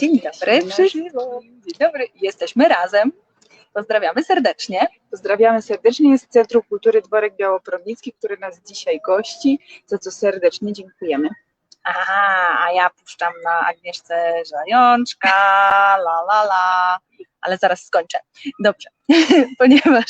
Dzień dobry żywo. Dzień dobry. Jesteśmy razem. Pozdrawiamy serdecznie. Pozdrawiamy serdecznie z Centrum Kultury Dworek Białoprodnicki, który nas dzisiaj gości, za co serdecznie dziękujemy. Aha, a ja puszczam na Agnieszce Zajączka, la la la, ale zaraz skończę. Dobrze, ponieważ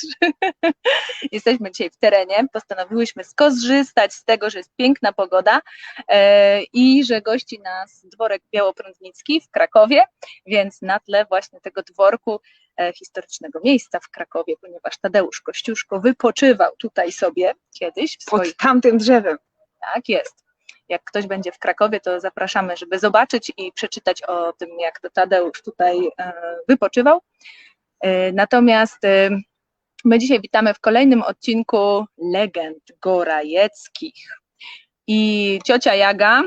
jesteśmy dzisiaj w terenie, postanowiłyśmy skorzystać z tego, że jest piękna pogoda e, i że gości nas dworek Białoprądnicki w Krakowie, więc na tle właśnie tego dworku e, historycznego miejsca w Krakowie, ponieważ Tadeusz Kościuszko wypoczywał tutaj sobie kiedyś w swoich Pod tamtym drzewem. tak jest. Jak ktoś będzie w Krakowie, to zapraszamy, żeby zobaczyć i przeczytać o tym, jak to Tadeusz tutaj e, wypoczywał. E, Natomiast e, my dzisiaj witamy w kolejnym odcinku Legend Gorajeckich. I ciocia Jaga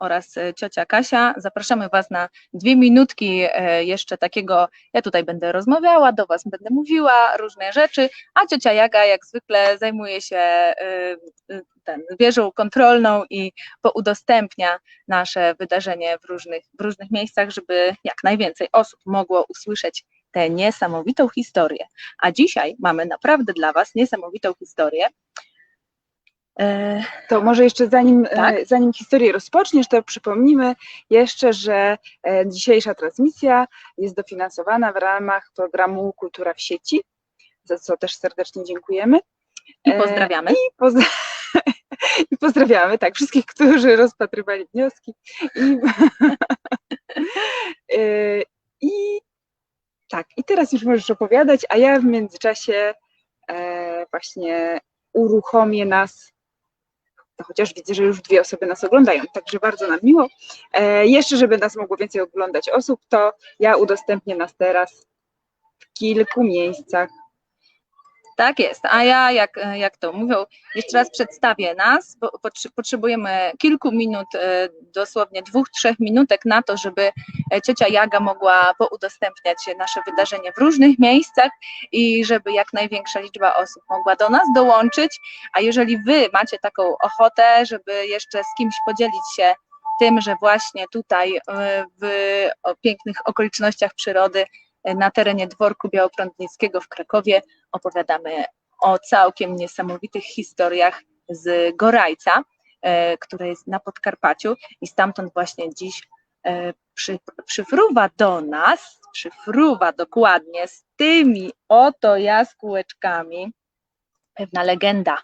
oraz ciocia Kasia, zapraszamy Was na dwie minutki jeszcze takiego, ja tutaj będę rozmawiała, do Was będę mówiła różne rzeczy, a ciocia Jaga jak zwykle zajmuje się ten, wieżą kontrolną i poudostępnia nasze wydarzenie w różnych, w różnych miejscach, żeby jak najwięcej osób mogło usłyszeć tę niesamowitą historię. A dzisiaj mamy naprawdę dla Was niesamowitą historię. E, To może jeszcze zanim, e, Tak. zanim historię rozpoczniesz, to przypomnimy jeszcze, że e, dzisiejsza transmisja jest dofinansowana w ramach programu Kultura w sieci, za co też serdecznie dziękujemy. I pozdrawiamy. I, poz- I pozdrawiamy tak, wszystkich, którzy rozpatrywali wnioski. I, E, I tak, i teraz już możesz opowiadać, a ja w międzyczasie e, właśnie uruchomię nas. Chociaż widzę, że już dwie osoby nas oglądają, także bardzo nam miło. E, jeszcze, żeby nas mogło więcej oglądać osób, to ja udostępnię nas teraz w kilku miejscach. Tak jest, a ja, jak, jak to mówią, jeszcze raz przedstawię nas, bo potrzebujemy kilku minut, e, dosłownie dwóch, trzech minutek na to, żeby e, ciocia Jaga mogła poudostępniać nasze wydarzenie w różnych miejscach i żeby jak największa liczba osób mogła do nas dołączyć, a jeżeli Wy macie taką ochotę, żeby jeszcze z kimś podzielić się tym, że właśnie tutaj e, w pięknych okolicznościach przyrody na terenie dworku Białoprądnickiego w Krakowie opowiadamy o całkiem niesamowitych historiach z Gorajca, e, które jest na Podkarpaciu i stamtąd właśnie dziś e, przy, przyfruwa do nas, przyfruwa dokładnie z tymi oto jaskółeczkami pewna legenda,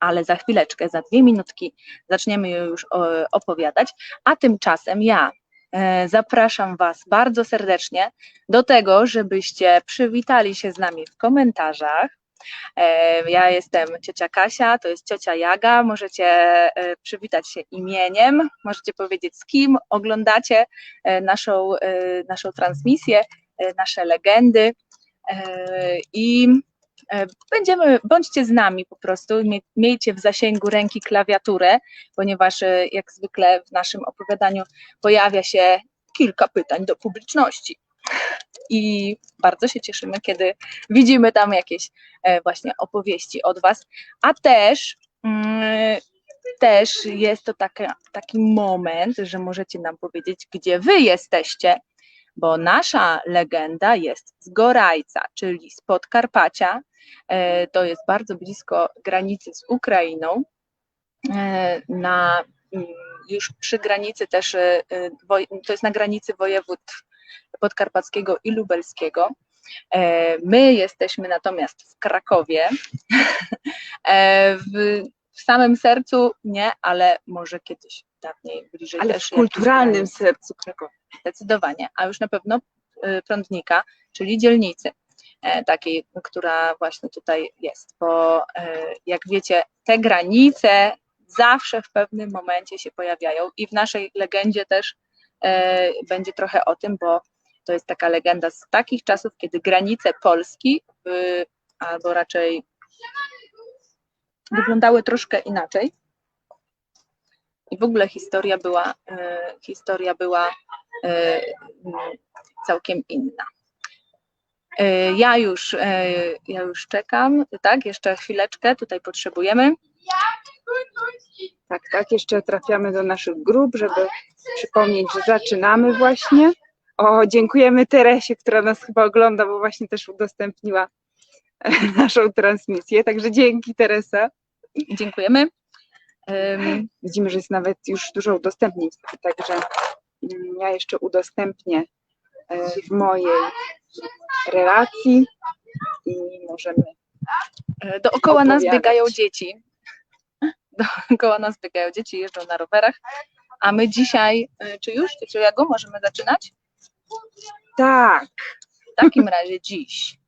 ale za chwileczkę, za dwie minutki zaczniemy już e, opowiadać, a tymczasem ja zapraszam Was bardzo serdecznie do tego, żebyście przywitali się z nami w komentarzach. E, Ja jestem ciocia Kasia, to jest ciocia Jaga. Możecie e, przywitać się imieniem, możecie powiedzieć z kim oglądacie e, naszą, e, naszą transmisję, e, nasze legendy. E, I e, będziemy, bądźcie z nami po prostu, mie- miejcie w zasięgu ręki klawiaturę, ponieważ e, jak zwykle w naszym opowiadaniu pojawia się kilka pytań do publiczności. I bardzo się cieszymy, kiedy widzimy tam jakieś e, właśnie opowieści od Was, a też mm, też jest to taki moment, że możecie nam powiedzieć, gdzie Wy jesteście, bo nasza legenda jest z Gorajca, czyli z Podkarpacia, e, to jest bardzo blisko granicy z Ukrainą, e, na, mm, już przy granicy też, e, to jest na granicy województw podkarpackiego i lubelskiego. My jesteśmy natomiast w Krakowie. W, w samym sercu nie, ale może kiedyś dawniej, bliżej Ale w kulturalnym sercu Krakowa. zdecydowanie, a już na pewno e, Prądnika, czyli dzielnicy e, takiej, która właśnie tutaj jest, bo e, jak wiecie, te granice zawsze w pewnym momencie się pojawiają i w naszej legendzie też będzie trochę o tym, bo to jest taka legenda z takich czasów, kiedy granice Polski, albo raczej wyglądały troszkę inaczej. I w ogóle historia była, e, historia była e, całkiem inna. E, Ja już, ja już czekam, tak, jeszcze chwileczkę, tutaj potrzebujemy. Tak, tak, jeszcze trafiamy do naszych grup, żeby przypomnieć, że zaczynamy właśnie. O, dziękujemy Teresie, która nas chyba ogląda, bo właśnie też udostępniła naszą transmisję. Także dzięki Teresa. Dziękujemy. Widzimy, że jest nawet już dużo udostępnień, także mm, ja jeszcze udostępnię e, w mojej relacji i możemy. e, Dookoła nas biegają dzieci. Dookoła nas biegają dzieci, jeżdżą na rowerach. A my dzisiaj, e, czy już, czy Jago, możemy zaczynać? Tak, W takim razie dziś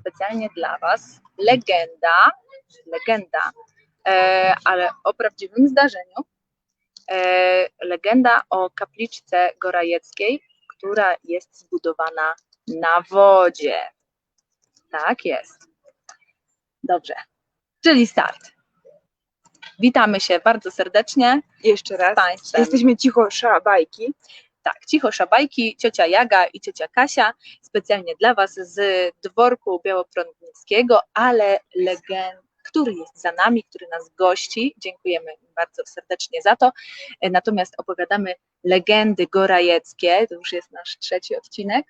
specjalnie dla Was legenda, legenda, ale o prawdziwym zdarzeniu. E, legenda o kapliczce Gorajeckiej, która jest zbudowana na wodzie. Tak jest. Dobrze, czyli start. Witamy się bardzo serdecznie jeszcze z raz. Państwem. Jesteśmy cicho szabajki. Tak, cicho szabajki, ciocia Jaga i ciocia Kasia, specjalnie dla Was z dworku Białoprądnickiego, ale legend, który jest za nami, który nas gości. Dziękujemy bardzo serdecznie za to. E, Natomiast opowiadamy legendy gorajeckie, to już jest nasz trzeci odcinek.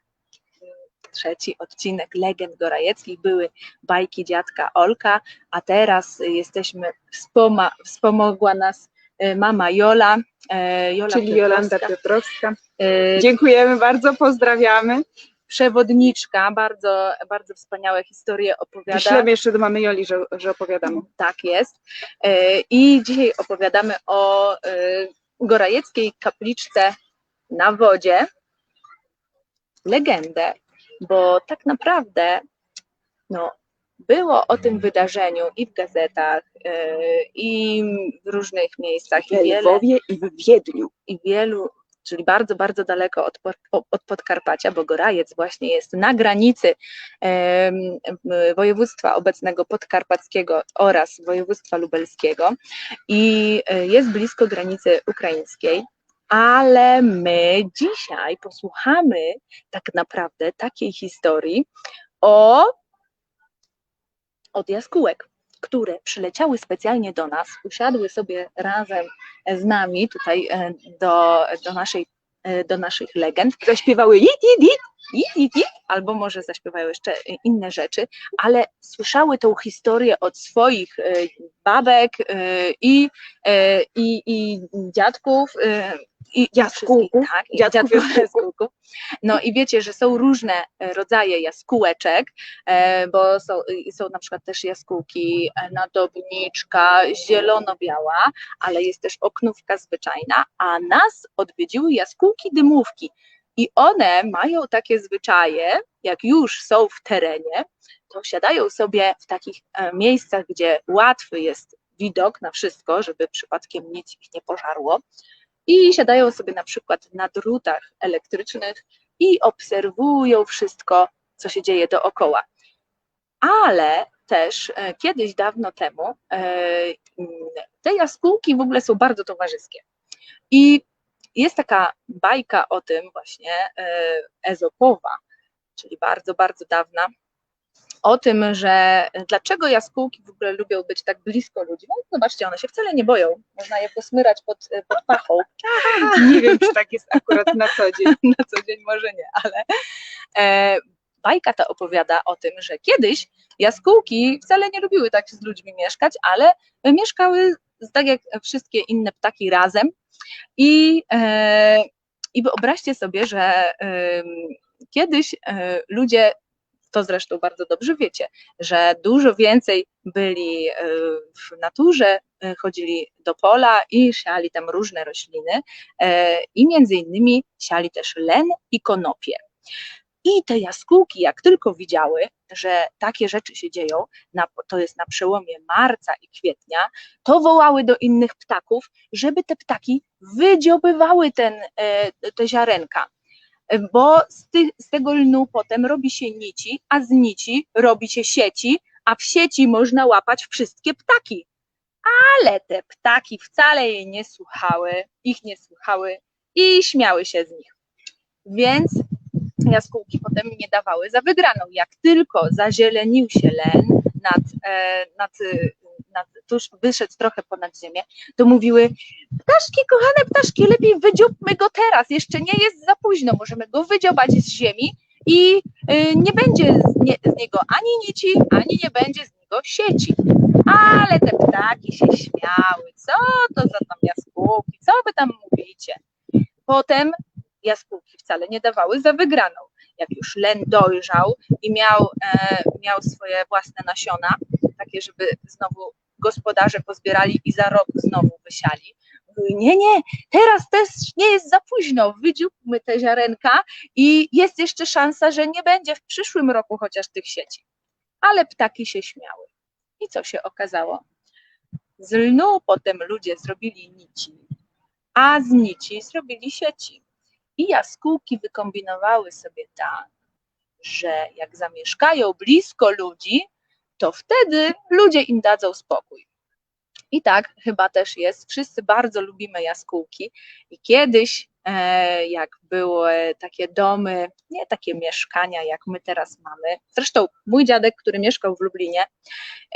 Trzeci odcinek legend gorajeckich były bajki dziadka Olka, a teraz jesteśmy, wspoma, wspomogła nas e, mama Jola. e, Jola czyli Jolanda Piotrowska. Piotrowska. E, Dziękujemy bardzo, pozdrawiamy. Przewodniczka, bardzo, bardzo wspaniałe historie opowiada. Wyślemy jeszcze do mamy Joli, że, że opowiadamy. Tak jest. E, I dzisiaj opowiadamy o e, Gorajeckiej kapliczce na wodzie. Legendę, bo tak naprawdę no, było o tym wydarzeniu i w gazetach, e, i w różnych miejscach, i W Lwowie i w Wiedniu. i wielu, czyli bardzo, bardzo daleko od, od Podkarpacia, bo Gorajec właśnie jest na granicy województwa obecnego podkarpackiego oraz województwa lubelskiego i e, jest blisko granicy ukraińskiej. Ale my dzisiaj posłuchamy tak naprawdę takiej historii o od jaskółek, które przyleciały specjalnie do nas, usiadły sobie razem z nami tutaj e, do, do, naszej, e, do naszych legend jit, jit. Albo może zaśpiewają jeszcze inne rzeczy, ale słyszały tą historię od swoich e, babek e, i, e, i, i dziadków. I Jaskółków. Tak, i Dziadków, dziadków, jaskółków. No i wiecie, że są różne rodzaje jaskółeczek, bo są, są na przykład też jaskółki nadobniczka, zielono-biała, ale jest też oknówka zwyczajna, a nas odwiedziły jaskółki dymówki. I one mają takie zwyczaje, jak już są w terenie, to siadają sobie w takich e, miejscach, gdzie łatwy jest widok na wszystko, żeby przypadkiem nic ich nie pożarło. I siadają sobie na przykład na drutach elektrycznych i obserwują wszystko, co się dzieje dookoła. Ale też e, kiedyś, dawno temu, e, te jaskółki w ogóle są bardzo towarzyskie. I jest taka bajka o tym właśnie e, ezopowa, czyli bardzo, bardzo dawna, o tym, że dlaczego jaskółki w ogóle lubią być tak blisko ludzi. No zobaczcie, one się wcale nie boją. Można je posmyrać pod, pod pachą. Nie wiem, czy tak jest akurat na co dzień. Na co dzień może nie, ale e, bajka ta opowiada o tym, że kiedyś jaskółki wcale nie lubiły tak z ludźmi mieszkać, ale mieszkały tak jak wszystkie inne ptaki razem. I, e, i wyobraźcie sobie, że em, kiedyś e, ludzie, to zresztą bardzo dobrze wiecie, że dużo więcej byli e, w naturze, e, chodzili do pola i siali tam różne rośliny e, i między innymi siali też len i konopie. I te jaskółki, jak tylko widziały, że takie rzeczy się dzieją, na, to jest na przełomie marca i kwietnia, to wołały do innych ptaków, żeby te ptaki wydziobywały ten, e, te ziarenka. Bo z, z tego lnu potem robi się nici, a z nici robi się sieci, a w sieci można łapać wszystkie ptaki. Ale te ptaki wcale jej nie słuchały, ich nie słuchały i śmiały się z nich. Więc jaskółki potem nie dawały za wygraną. Jak tylko zazielenił się len nad, e, nad, e, nad tuż wyszedł trochę ponad ziemię, to mówiły, ptaszki, kochane ptaszki, lepiej wydziobmy go teraz, jeszcze nie jest za późno, możemy go wydziobać z ziemi i y, nie będzie z, nie, z niego ani nici, ani nie będzie z niego sieci. Ale te ptaki się śmiały, co to za tam jaskółki, co wy tam mówicie? Potem jaskółki wcale nie dawały za wygraną. Jak już len dojrzał i miał, e, miał swoje własne nasiona, takie, żeby znowu gospodarze pozbierali i za rok znowu wysiali. Mówiły, nie, nie, teraz też nie jest za późno, wydzióbmy te ziarenka i jest jeszcze szansa, że nie będzie w przyszłym roku chociaż tych sieci. Ale ptaki się śmiały. I co się okazało? Z lnu potem ludzie zrobili nici, a z nici zrobili sieci. I jaskółki wykombinowały sobie tak, że jak zamieszkają blisko ludzi, to wtedy ludzie im dadzą spokój. I tak chyba też jest. Wszyscy bardzo lubimy jaskółki. I kiedyś, jak były takie domy, nie takie mieszkania, jak my teraz mamy. Zresztą mój dziadek, który mieszkał w Lublinie,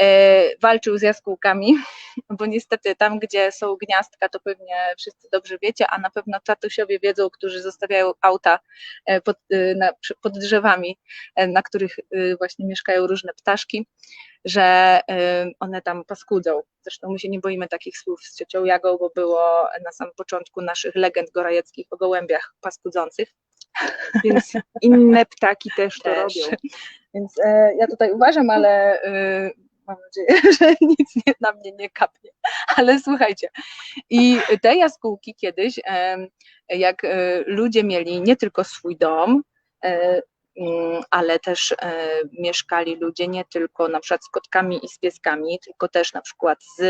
e, walczył z jaskółkami, bo niestety tam, gdzie są gniazdka, to pewnie wszyscy dobrze wiecie, a na pewno tatusiowie wiedzą, którzy zostawiają auta e, pod, na, pod drzewami, na których właśnie mieszkają różne ptaszki że one tam paskudzą. Zresztą my się nie boimy takich słów z ciocią Jagą, bo było na samym początku naszych legend gorajeckich o gołębiach paskudzących. Więc inne ptaki też to Też. robią. Więc e, ja tutaj uważam, ale e, mam nadzieję, że nic nie, na mnie nie kapnie. Ale słuchajcie, i te jaskółki kiedyś, em, jak e, ludzie mieli nie tylko swój dom, e, ale też e, mieszkali ludzie nie tylko na przykład z kotkami i z pieskami, tylko też na przykład z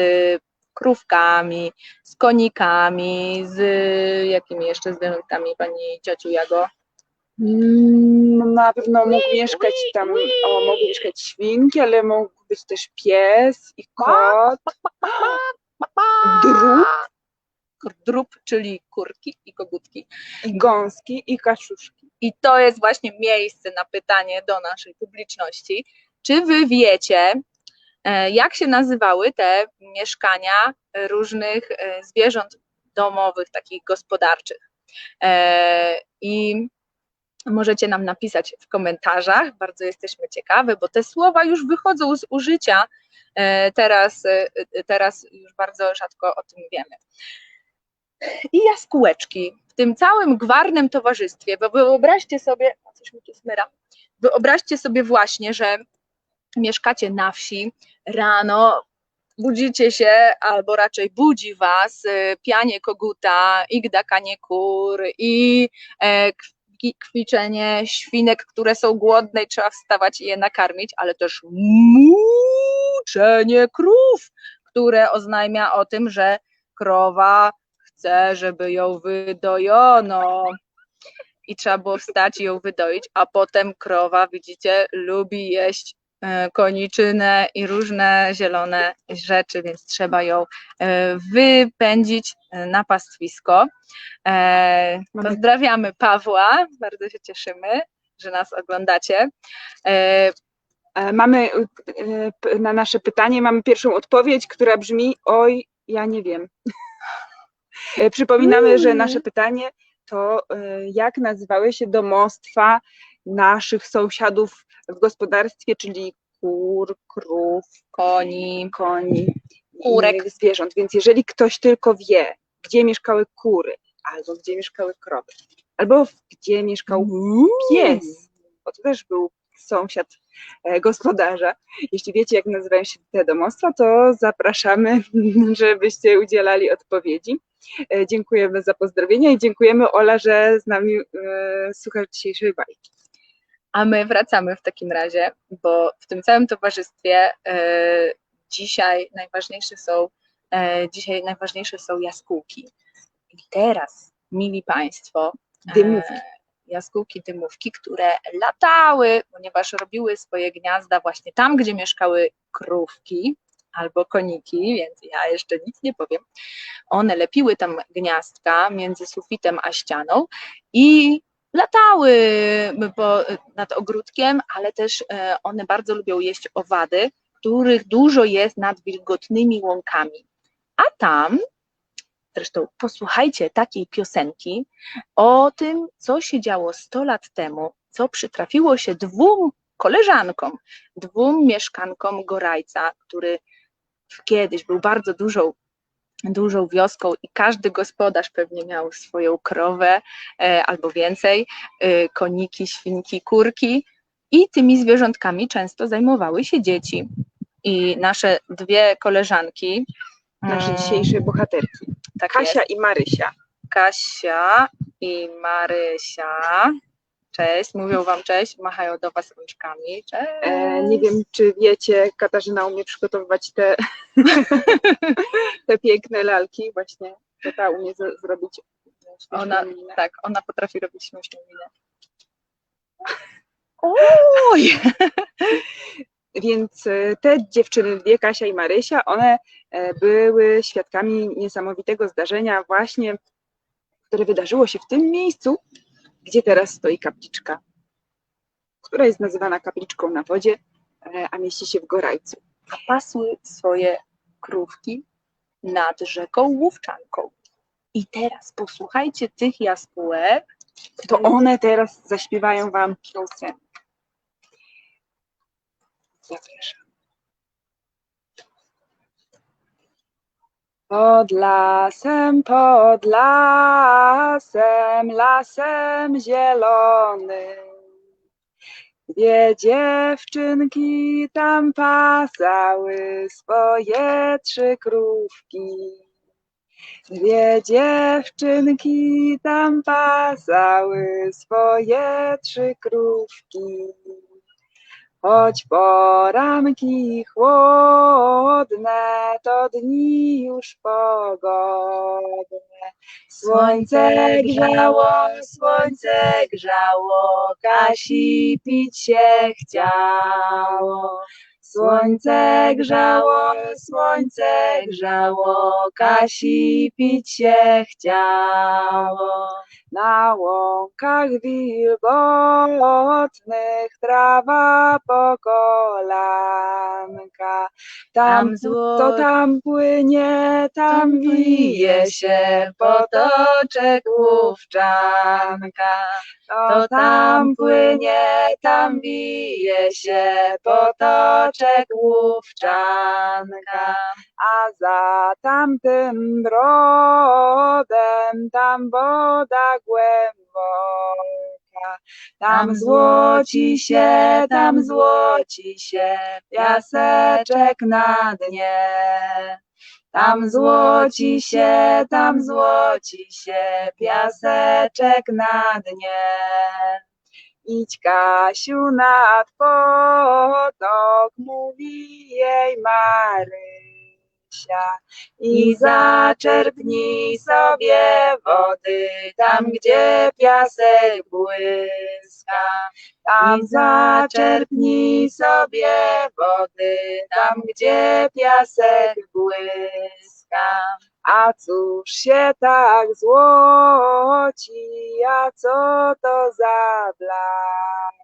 krówkami, z konikami, z jakimi jeszcze zwierzętami pani ciociu Jago? Mm, Na pewno mógł mieszkać tam, o, mogły mieszkać świnki, ale mógł być też pies i kot, drób Drób, czyli kurki i kogutki. i gąski i kaczuszki. I to jest właśnie miejsce na pytanie do naszej publiczności. Czy wy wiecie, e, jak się nazywały te mieszkania różnych e, zwierząt domowych, takich gospodarczych? E, I możecie nam napisać w komentarzach, bardzo jesteśmy ciekawe, bo te słowa już wychodzą z użycia. Teraz, teraz już bardzo rzadko o tym wiemy. I jaskółeczki w tym całym gwarnym towarzystwie, bo wyobraźcie sobie, coś mi tu smyra, wyobraźcie sobie właśnie, że mieszkacie na wsi, rano budzicie się, albo raczej budzi was y, pianie koguta i gdakanie kur i e, kwi- kwiczenie świnek, które są głodne i trzeba wstawać i je nakarmić, ale też muczenie krów, które oznajmia o tym, że krowa chce, żeby ją wydojono. I trzeba było wstać i ją wydoić, a potem krowa, widzicie, lubi jeść e, koniczynę i różne zielone rzeczy, więc trzeba ją e, wypędzić e, na pastwisko. Pozdrawiamy Pawła, bardzo się cieszymy, że nas oglądacie. Mamy na nasze pytanie, mamy pierwszą odpowiedź, która brzmi: Oj, ja nie wiem. E, Przypominamy, że nasze pytanie to e, jak nazywały się domostwa naszych sąsiadów w gospodarstwie, czyli kur, krów, Koni, koni, Kurek. zwierząt. Więc jeżeli ktoś tylko wie, gdzie mieszkały kury, albo gdzie mieszkały krowy, albo gdzie mieszkał pies, bo to też był sąsiad e, gospodarza. Jeśli wiecie, jak nazywają się te domostwa, to zapraszamy, żebyście udzielali odpowiedzi. E, Dziękujemy za pozdrowienia i dziękujemy Ola, że z nami e, słuchasz dzisiejszej bajki. A my wracamy w takim razie, bo w tym całym towarzystwie dzisiaj najważniejsze są dzisiaj najważniejsze są jaskółki. I teraz, mili Państwo, Dymówki. Jaskółki, dymówki, które latały, ponieważ robiły swoje gniazda właśnie tam, gdzie mieszkały krówki albo koniki, więc ja jeszcze nic nie powiem. One lepiły tam gniazdka między sufitem a ścianą i latały po, nad ogródkiem, ale też e, one bardzo lubią jeść owady, których dużo jest nad wilgotnymi łąkami. A tam, zresztą posłuchajcie takiej piosenki o tym, co się działo 100 lat temu, co przytrafiło się dwóm koleżankom, dwóm mieszkankom Gorajca, który kiedyś był bardzo dużą, dużą wioską i każdy gospodarz pewnie miał swoją krowę e, albo więcej, e, koniki, świnki, kurki i tymi zwierzątkami często zajmowały się dzieci. I nasze dwie koleżanki, Nasze mm, dzisiejsze bohaterki. Tak Kasia jest, i Marysia. Kasia i Marysia. Cześć, mówią wam cześć, machają do was rączkami. Cześć. E, nie wiem, czy wiecie, Katarzyna umie przygotowywać te, te piękne lalki. Właśnie to ta umie z- zrobić. Ona, minę. tak, ona potrafi robić śmieszną minę. Oj! Więc e, te dziewczyny, dwie, Kasia i Marysia, one e, były świadkami niesamowitego zdarzenia właśnie, które wydarzyło się w tym miejscu, gdzie teraz stoi kapliczka, która jest nazywana kapliczką na wodzie, e, a mieści się w Gorajcu. A pasły swoje krówki nad rzeką Łówczanką. I teraz posłuchajcie tych jaskółek. To one teraz zaśpiewają wam piosenkę. Pod lasem, pod lasem, lasem zielonym. Dwie dziewczynki tam pasały swoje trzy krówki. Dwie dziewczynki tam pasały swoje trzy krówki. Choć poranki chłodne, to dni już pogodne. Słońce grzało, słońce grzało, Kasi pić się chciało. Słońce grzało, słońce grzało, Kasi pić się chciało. Na łąkach wilgotnych trawa po kolanka. Tam, to tam płynie, tam wije się potoczek łówczanka. To tam płynie, tam wije się potoczek łówczanka. A za tamtym brodem, tam woda głęboka. Tam złoci się, tam złoci się piaseczek na dnie. Tam złoci się, tam złoci się piaseczek na dnie. Idź Kasiu nad potok, mówi jej Marysia. I zaczerpnij sobie wody tam, gdzie piasek błyska. Tam zaczerpnij sobie wody tam, gdzie piasek błyska. A cóż się tak złoci, a co to za blask?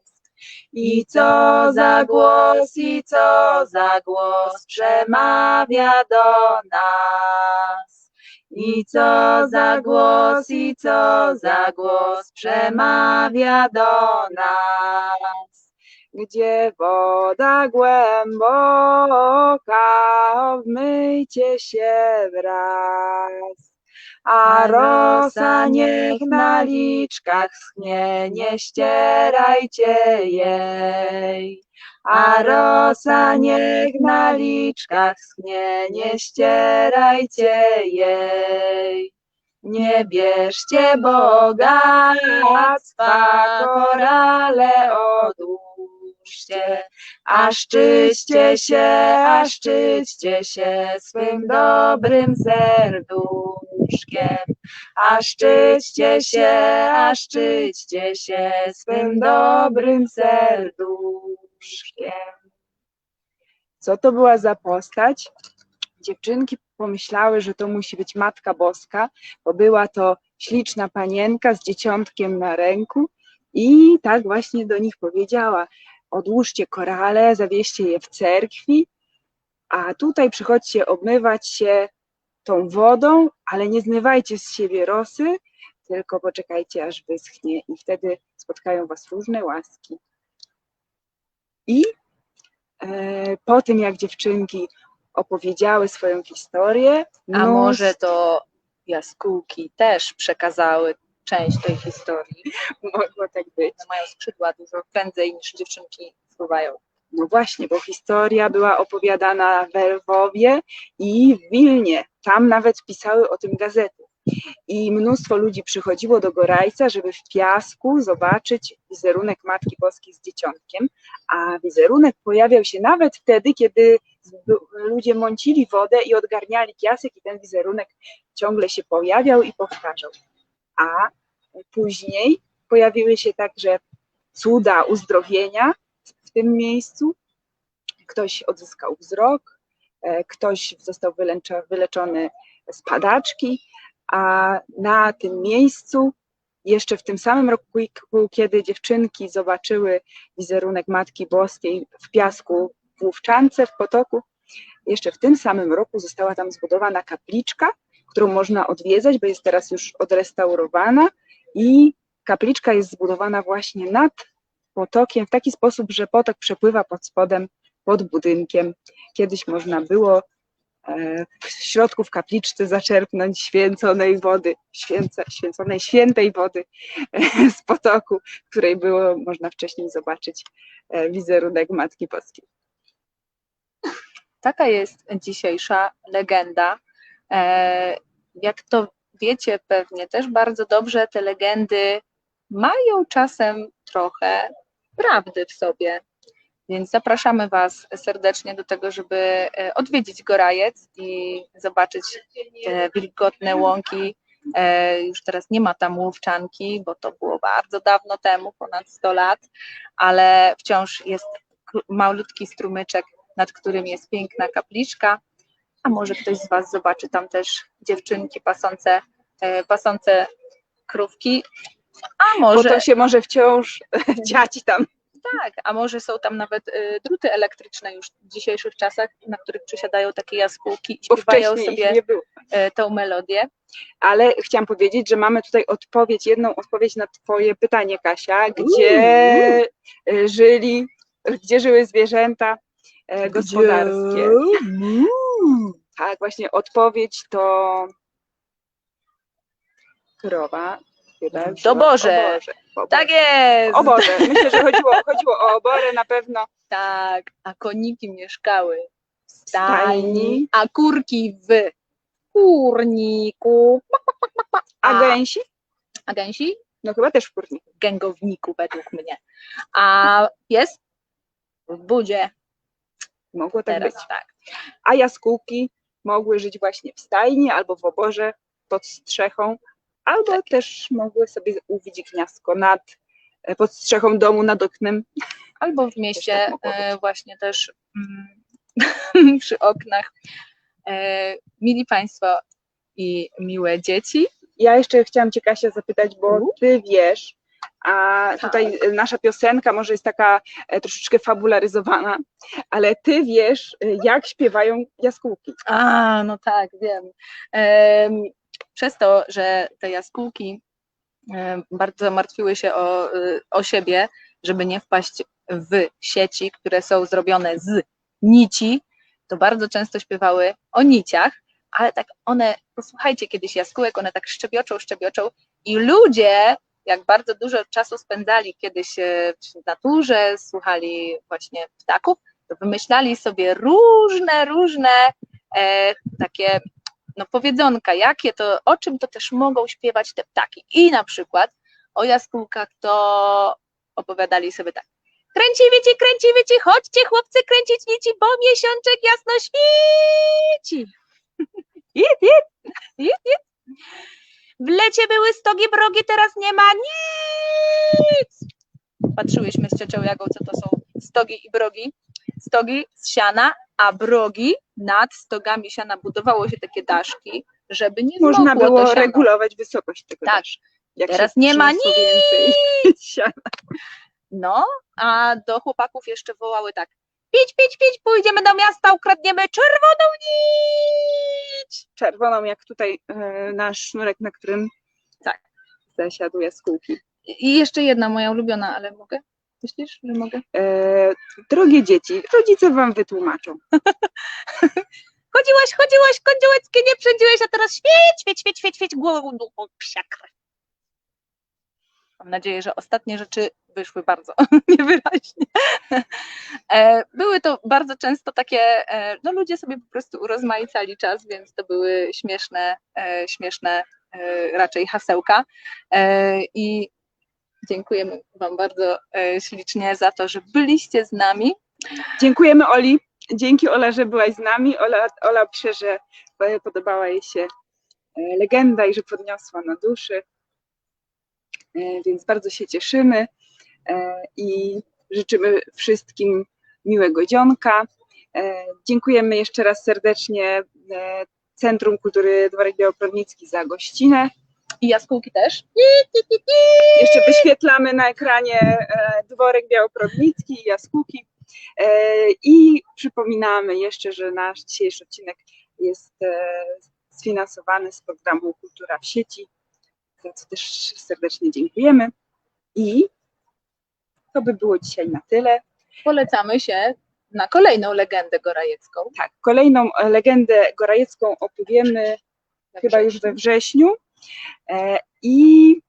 I co za głos, i co za głos przemawia do nas. I co za głos, i co za głos przemawia do nas. Gdzie woda głęboka, obmyjcie się wraz. A rosa niech na liczkach schnie, nie ścierajcie jej. A rosa niech na liczkach schnie, nie ścierajcie jej. Nie bierzcie bogactwa, korale odłóżcie, a szczyćcie się, a szczyćcie się swym dobrym serduszkiem. A szczyćcie się, a szczyćcie się swym dobrym serduszkiem. Co to była za postać? Dziewczynki pomyślały, że to musi być Matka Boska, bo była to śliczna panienka z dzieciątkiem na ręku i tak właśnie do nich powiedziała: odłóżcie korale, zawieźcie je w cerkwi, A tutaj przychodźcie obmywać się tą wodą, ale nie zmywajcie z siebie rosy, tylko poczekajcie, aż wyschnie i wtedy spotkają Was różne łaski. I e, po tym, jak dziewczynki opowiedziały swoją historię, A może to jaskółki też przekazały część tej historii. mogło tak być. One mają skrzydła dużo prędzej niż dziewczynki fruwają. No właśnie, bo historia była opowiadana w Lwowie i w Wilnie. Tam nawet pisały o tym gazety. I mnóstwo ludzi przychodziło do Gorajca, żeby w piasku zobaczyć wizerunek Matki Boskiej z dzieciątkiem, a wizerunek pojawiał się nawet wtedy, kiedy ludzie mącili wodę i odgarniali piasek i ten wizerunek ciągle się pojawiał i powtarzał. A później pojawiły się także cuda uzdrowienia tym miejscu. Ktoś odzyskał wzrok, e, ktoś został wyleczony z padaczki, a na tym miejscu jeszcze w tym samym roku, kiedy dziewczynki zobaczyły wizerunek Matki Boskiej w piasku w Łówczance, w potoku, jeszcze w tym samym roku została tam zbudowana kapliczka, którą można odwiedzać, bo jest teraz już odrestaurowana i kapliczka jest zbudowana właśnie nad potokiem w taki sposób, że potok przepływa pod spodem, pod budynkiem. Kiedyś można było e, w środku w kapliczce zaczerpnąć święconej wody, święce, święconej świętej wody e, z potoku, której było można wcześniej zobaczyć e, wizerunek Matki Boskiej. Taka jest dzisiejsza legenda. Jak to wiecie pewnie też bardzo dobrze, te legendy mają czasem trochę prawdy w sobie. Więc zapraszamy Was serdecznie do tego, żeby e, odwiedzić Gorajec i zobaczyć te wilgotne łąki. E, Już teraz nie ma tam łówczanki, bo to było bardzo dawno temu, ponad 100 lat, ale wciąż jest malutki strumyczek, nad którym jest piękna kapliczka. A może ktoś z Was zobaczy tam też dziewczynki pasące, e, pasące krówki, a Bo może to się może wciąż dziać tam. tak, a może są tam nawet y, druty elektryczne już w dzisiejszych czasach, na których przysiadają takie jaskółki i Bo śpiewają sobie nie było. y, tą melodię. Ale chciałam powiedzieć, że mamy tutaj odpowiedź, jedną odpowiedź na Twoje pytanie, Kasia, gdzie e, żyli, gdzie żyły zwierzęta e, gospodarskie. Tak, właśnie odpowiedź to krowa. Chyba W już chyba- doborze. O Boże, Tak jest! O Boże, myślę, że chodziło, chodziło o oborę na pewno. Tak, a koniki mieszkały w Stajni. a kurki w kurniku, A gęsi? a gęsi No chyba też w kurniku. w gęgowniku według mnie. A pies w budzie Mogło tak teraz, być. tak. A jaskółki mogły żyć właśnie w stajni albo w oborze pod strzechą, albo Tak. też mogły sobie uwić gniazdko nad, e, pod strzechą domu nad oknem. Albo w mieście tak właśnie też mm, przy oknach. E, Mili Państwo i miłe dzieci, Ja jeszcze chciałam Cię, Kasia, zapytać, bo. Ty wiesz, a Tak. tutaj e, nasza piosenka może jest taka e, troszeczkę fabularyzowana, ale Ty wiesz, jak śpiewają jaskółki. A, no tak, wiem. Przez to, że te jaskółki em, bardzo martwiły się o, y, o siebie, żeby nie wpaść w sieci, które są zrobione z nici, to bardzo często śpiewały o niciach, ale tak one, posłuchajcie kiedyś jaskółek, one tak szczebioczą, szczebioczą i ludzie, jak bardzo dużo czasu spędzali kiedyś e, w naturze, słuchali właśnie ptaków, to wymyślali sobie różne, różne e, takie no powiedzonka, jakie to, o czym to też mogą śpiewać te ptaki. I na przykład o jaskółkach to opowiadali sobie tak. Kręci wieci, kręci wieci, chodźcie chłopcy kręcić nici, bo miesiączek jasno świeci. Jep, jep. Jep, jep. W lecie były stogi, brogi, teraz nie ma nic. Patrzyłyśmy z ciocią Jagą, co to są stogi i brogi. Stogi z siana, a brogi nad stogami siana budowało się takie daszki, żeby nie Można było regulować wysokość tego Tak. daszku. Jak Teraz nie ma więcej siana. No, a do chłopaków jeszcze wołały tak. Pić, pić, pić, pójdziemy do miasta, ukradniemy czerwoną nić. Czerwoną, jak tutaj e, nasz sznurek, na którym Tak. zasiadł jaskółki. I jeszcze jedna moja ulubiona, ale mogę? Myślisz, że mogę? E, drogie dzieci, rodzice wam wytłumaczą. Chodziłaś, chodziłaś, kądziołeckie nie przedziłeś, a teraz świeć, świeć, świeć, świeć, świeć, głową dupą, psia krew. Mam nadzieję, że ostatnie rzeczy wyszły bardzo niewyraźnie. E, Były to bardzo często takie, e, no ludzie sobie po prostu urozmaicali czas, więc to były śmieszne, e, śmieszne raczej hasełka. I dziękujemy Wam bardzo e, ślicznie za to, że byliście z nami. Dziękujemy Oli. Dzięki Ola, że byłaś z nami. Ola, Ola pisze, że podobała jej się e, legenda i że podniosła na duszy. E, Więc bardzo się cieszymy i życzymy wszystkim miłego dzionka. Dziękujemy jeszcze raz serdecznie Centrum Kultury Dworek Białoprodnicki za gościnę. I jaskółki też. Jeszcze wyświetlamy na ekranie e, Dworek Białoprodnicki i Jaskółki. E, I przypominamy jeszcze, że nasz dzisiejszy odcinek jest e, sfinansowany z programu Kultura w sieci, za co też serdecznie dziękujemy. I to by było dzisiaj na tyle. Polecamy się na kolejną legendę gorajecką. Tak, kolejną legendę gorajecką opowiemy chyba już we wrześniu. E, I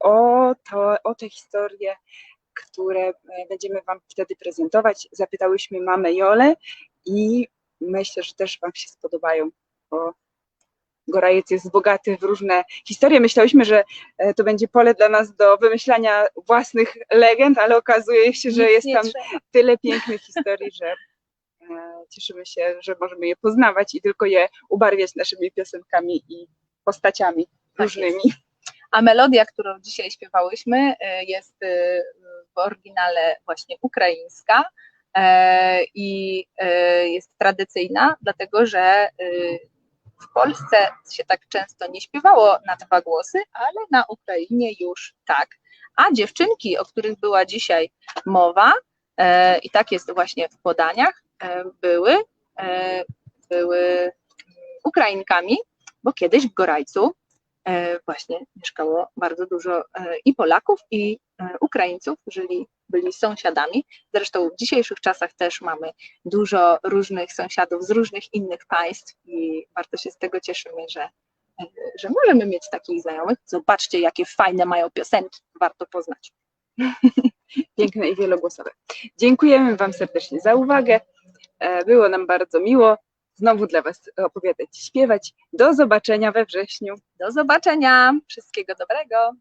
o, to, o te historie, które e, będziemy Wam wtedy prezentować, zapytałyśmy mamę Jolę i myślę, że też Wam się spodobają, bo Gorajec jest bogaty w różne historie. Myślałyśmy, że e, to będzie pole dla nas do wymyślania własnych legend, ale okazuje się, że Nic jest tam trzeba. tyle pięknych historii, że cieszymy się, że możemy je poznawać i tylko je ubarwiać naszymi piosenkami i postaciami różnymi. A melodia, którą dzisiaj śpiewałyśmy, y, jest y, w oryginale właśnie ukraińska e, i y, jest tradycyjna, dlatego że y, w Polsce się tak często nie śpiewało na dwa głosy, ale na Ukrainie już tak. A dziewczynki, o których była dzisiaj mowa, e, i tak jest właśnie w podaniach, e, były, e, były Ukrainkami, bo kiedyś w Gorajcu e, właśnie mieszkało bardzo dużo e, i Polaków, i e, Ukraińców, żyli, byli sąsiadami. Zresztą w dzisiejszych czasach też mamy dużo różnych sąsiadów z różnych innych państw i bardzo się z tego cieszymy, że, e, że możemy mieć takich znajomych. Zobaczcie, jakie fajne mają piosenki, warto poznać. Piękne i wielogłosowe. Dziękujemy Wam serdecznie za uwagę. E, Było nam bardzo miło znowu dla Was opowiadać śpiewać. Do zobaczenia we wrześniu. Do zobaczenia, wszystkiego dobrego.